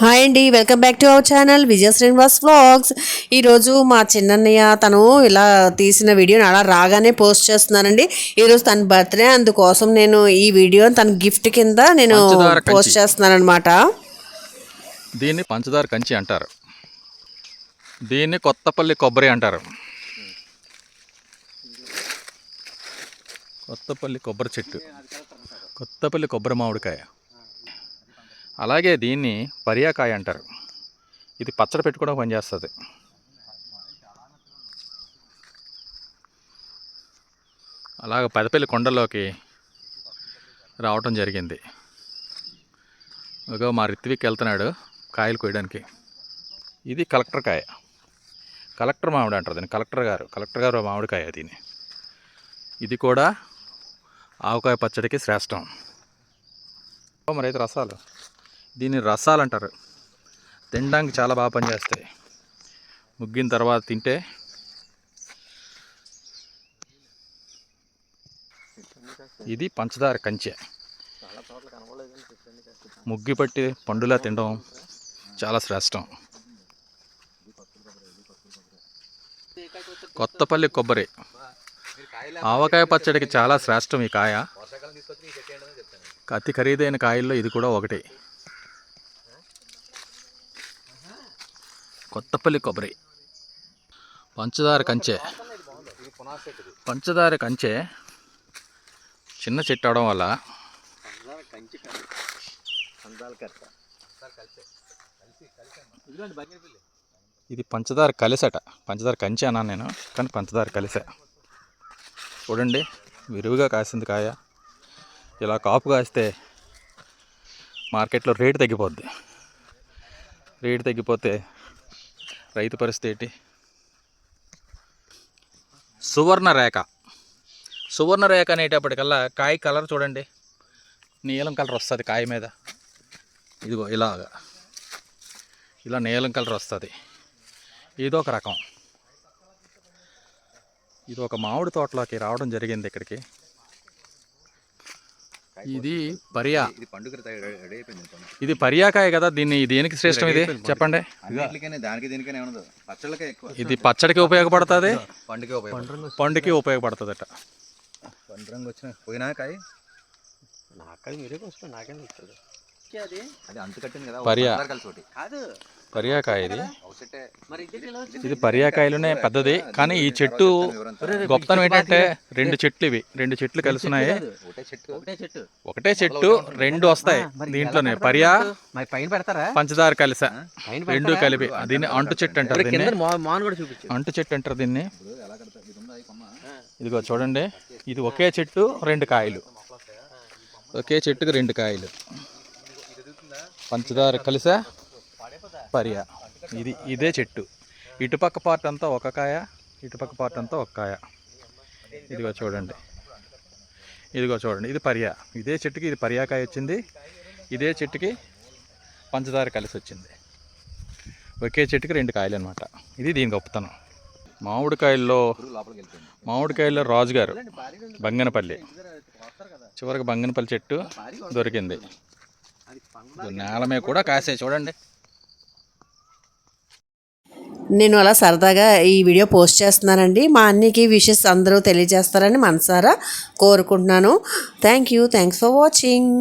Hi అండి welcome back to our channel Vijaya Srinivas vlogs. ఈరోజు మా చిన్నన్నయ్య తను ఇలా తీసిన వీడియోని అలా రాగానే పోస్ట్ చేస్తున్నానండి ఈరోజు తన బర్త్డే అందుకోసం నేను ఈ వీడియో తన గిఫ్ట్ కింద నేను పంచదార కంచి. పోస్ట్ చేస్తున్నాను అనమాట దీన్ని పంచదార కంచి అంటారు. దీన్ని కొత్తపల్లి కొబ్బరి అంటారు. కొత్తపల్లి కొబ్బరి చెట్టు. కొత్తపల్లి కొబ్బరి మామిడికాయ. అలాగే దీన్ని పరియాకాయ అంటారు. ఇది పచ్చడి పెట్టుకోవడం పనిచేస్తుంది అలాగ పెదపల్లి కొండల్లోకి రావటం జరిగింది. ఇదిగో మా రిత్విక్ వెళ్తున్నాడు కాయలు కోయడానికి ఇది కలెక్టర్ కాయ. కలెక్టర్ మామిడి అంటారు దీన్ని. కలెక్టర్ గారు. కలెక్టర్ గారు మామిడికాయ దీన్ని. ఇది కూడా ఆవకాయ పచ్చడికి శ్రేష్టం. మరైతే రసాలు. దీన్ని రసాలు అంటారు తినడానికి చాలా బాగా పనిచేస్తాయి. ముగ్గిన తర్వాత తింటే ఇది పంచదార కంచె. ముగ్గి పట్టి పండులా తినడం చాలా శ్రేష్టం. కొత్తపల్లి కొబ్బరి. ఆవకాయ పచ్చడికి చాలా శ్రేష్టం ఈ కాయ. అతి ఖరీదైన కాయల్లో ఇది కూడా ఒకటి. కొత్తపల్లి కొబ్బరి. పంచదార కంచె. పంచదార కంచె చిన్న చెట్టు అవడం వల్ల ఇది పంచదార కలిసట. పంచదార కంచె అన్నాను నేను కానీ పంచదార కలిసే. చూడండి విరివిగా కాసింది కాయ. ఇలా కాపు కాస్తే మార్కెట్లో రేటు తగ్గిపోద్ది. రేటు తగ్గిపోతే రైతు పరిస్థితి ఏంటి? సువర్ణ రేఖ. సువర్ణ రేఖ అనేటప్పటికల్లా కాయ కలర్ చూడండి. నీలం కలర్ వస్తుంది కాయ మీద. ఇదిగో ఇలాగా. ఇలా నీలం కలర్ వస్తుంది. ఇదొక రకం. ఇది ఒక మామిడి తోటలోకి రావడం జరిగింది ఇక్కడికి. ఇది పరియా. ఇది పండుగ పండుగ. ఇది పర్యాకాయ కదా దీన్ని దేనికి శ్రేష్టం ఇది? చెప్పండి. దానికి దీనికైనా ఉండదు పచ్చళ్ళకే ఎక్కువ. ఇది పచ్చడికి ఉపయోగపడుతుంది? పండుగ ఉపయోగపడుతుంది. పండుకి ఉపయోగపడుతుందట. పండు రంగు వచ్చిన పోయినా కాయ? నాకది మీరే కొంచెం నాకేం ఇస్తుంది అది అంటు కట్టింది కదా పరియా. ఒకసారి కలిసి ఒకటి. కాదు. పర్యాకాయ ఇది ఇది పర్యాకాయలునే పెద్దది కానీ ఈ చెట్టు గొప్పతనం ఏంటంటే రెండు చెట్లు ఇవి. రెండు చెట్లు కలిసి ఉన్నాయి ఒకటే చెట్టు రెండు వస్తాయి దీంట్లోనే. పర్యా మరి పైన పెడతారా పంచదార కలిసా. రెండు కలిపి. దీన్ని అంటు చెట్టు అంటారు దీన్ని. అంటు చెట్టు అంటారు దీన్ని. ఇదిగో చూడండి. ఇది ఒకే చెట్టు రెండు కాయలు. ఒకే చెట్టుకు రెండు కాయలు. పంచదార కలిసా పర్య. ఇది ఇదే చెట్టు. ఇటుపక్క పార్ట్ అంతా ఒక కాయ ఇటుపక్క పార్ట్ అంతా ఒక కాయ. ఇదిగో చూడండి. ఇదిగో చూడండి. ఇది పర్యా. ఇదే చెట్టుకి ఇది పర్యాకాయ వచ్చింది. ఇదే చెట్టుకి పంచదార కలిసి వచ్చింది. ఒకే చెట్టుకి రెండు కాయలు అనమాట ఇది దీని గొప్పతనం. మామిడికాయల్లో మామిడికాయల్లో రాజుగారు బంగనపల్లి. చివరికి బంగనపల్లి చెట్టు దొరికింది. నేల మీద కూడా కాసే చూడండి. నేను అలా సరదాగా ఈ వీడియో పోస్ట్ చేస్తున్నానండి. మా అన్నికి విషెస్ అందరూ తెలియజేస్తారని మనసారా కోరుకుంటున్నాను. Thank you thanks for watching